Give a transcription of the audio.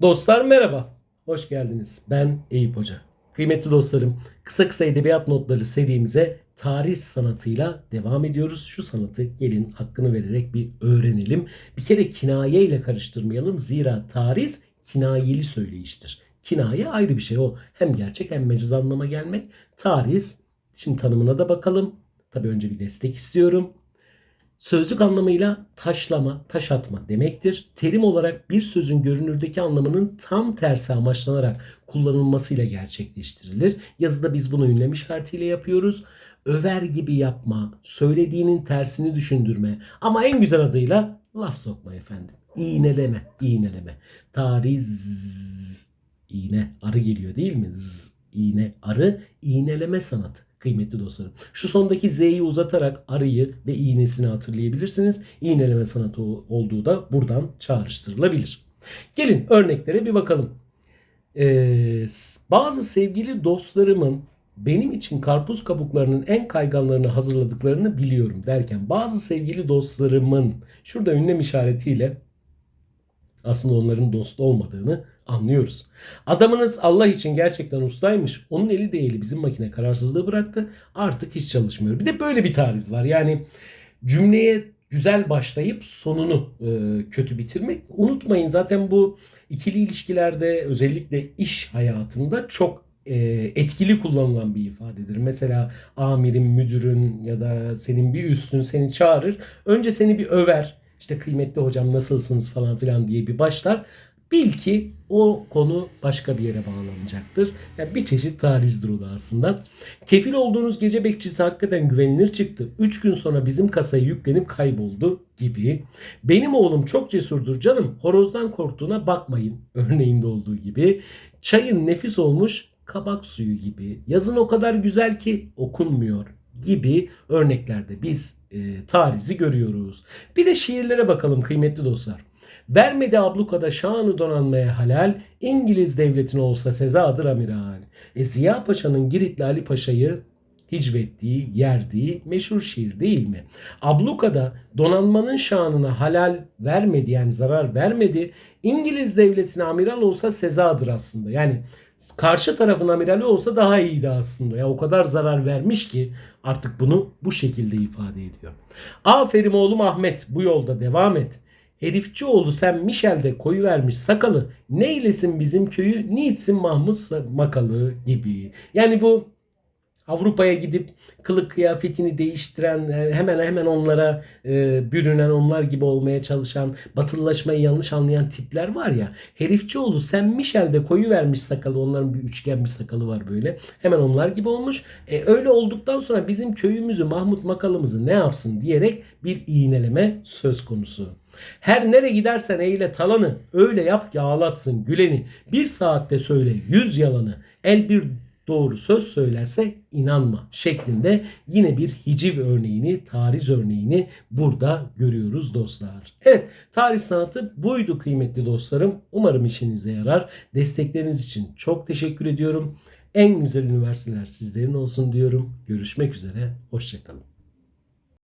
Dostlar merhaba, hoş geldiniz. Ben Eyüp Hoca. Kıymetli dostlarım, kısa kısa edebiyat notları serimize tarih sanatıyla devam ediyoruz. Şu sanatı gelin hakkını vererek bir öğrenelim. Bir kere kinaye ile karıştırmayalım. Zira tarih kinayeli söyleyiştir. Kinaye ayrı bir şey. O hem gerçek hem mecaz anlama gelmek. Tarih, şimdi tanımına da bakalım. Tabii önce bir destek istiyorum. Sözlük anlamıyla taşlama, taş atma demektir. Terim olarak bir sözün görünürdeki anlamının tam tersi amaçlanarak kullanılmasıyla gerçekleştirilir. Yazıda biz bunu ünlem işaretiyle yapıyoruz. Över gibi yapma, söylediğinin tersini düşündürme ama en güzel adıyla laf sokma efendim. İğneleme, iğneleme. Tariz, iğne, arı geliyor değil mi? Z, iğne, arı, iğneleme sanatı kıymetli dostlarım. Şu sondaki Z'yi uzatarak arıyı ve iğnesini hatırlayabilirsiniz. İğneleme sanatı olduğu da buradan çağrıştırılabilir. Gelin örneklere bir bakalım. Ee, bazı sevgili dostlarımın benim için karpuz kabuklarının en kayganlarını hazırladıklarını biliyorum derken bazı sevgili dostlarımın şurada ünlem işaretiyle aslında onların dost olmadığını anlıyoruz. Adamınız Allah için gerçekten ustaymış. Onun eli değeli bizim makine kararsızlığı bıraktı. Artık hiç çalışmıyor. Bir de böyle bir tariz var. Yani cümleye güzel başlayıp sonunu e, kötü bitirmek. Unutmayın zaten bu ikili ilişkilerde özellikle iş hayatında çok e, etkili kullanılan bir ifadedir. Mesela amirin, müdürün ya da senin bir üstün seni çağırır. Önce seni bir över. İşte kıymetli hocam nasılsınız falan filan diye bir başlar. Bil ki o konu başka bir yere bağlanacaktır. Yani bir çeşit tarizdir o da aslında. Kefil olduğunuz gece bekçisi hakikaten güvenilir çıktı. 3 gün sonra bizim kasaya yüklenip kayboldu gibi. Benim oğlum çok cesurdur canım. Horozdan korktuğuna bakmayın. Örneğinde olduğu gibi. Çayın nefis olmuş kabak suyu gibi. Yazın o kadar güzel ki okunmuyor gibi örneklerde biz e, tarizi görüyoruz. Bir de şiirlere bakalım kıymetli dostlar. Vermedi ablukada şanı donanmaya halal, İngiliz devletine olsa sezadır amiral. E Ziya Paşa'nın Giritli Ali Paşa'yı hicvettiği, yerdiği meşhur şiir değil mi? Ablukada donanmanın şanına halal vermedi yani zarar vermedi. İngiliz devletine amiral olsa sezadır aslında. Yani karşı tarafın amirali olsa daha iyiydi aslında. Ya o kadar zarar vermiş ki artık bunu bu şekilde ifade ediyor. Aferin oğlum Ahmet bu yolda devam et. Herifçi oğlu sen Michel'de koyu vermiş sakalı. Neylesin bizim köyü niçsin Mahmut makalı gibi. Yani bu Avrupa'ya gidip kılık kıyafetini değiştiren, hemen hemen onlara e, bürünen, onlar gibi olmaya çalışan, batılılaşmayı yanlış anlayan tipler var ya. Herifçioğlu sen Michel'de koyu vermiş sakalı, onların bir üçgen bir sakalı var böyle. Hemen onlar gibi olmuş. E, öyle olduktan sonra bizim köyümüzü, Mahmut makalımızı ne yapsın diyerek bir iğneleme söz konusu. Her nere gidersen eyle talanı, öyle yap ki ağlatsın güleni. Bir saatte söyle yüz yalanı, el bir doğru söz söylerse inanma şeklinde yine bir hiciv örneğini, tarih örneğini burada görüyoruz dostlar. Evet, tarih sanatı buydu kıymetli dostlarım. Umarım işinize yarar. Destekleriniz için çok teşekkür ediyorum. En güzel üniversiteler sizlerin olsun diyorum. Görüşmek üzere, hoşçakalın.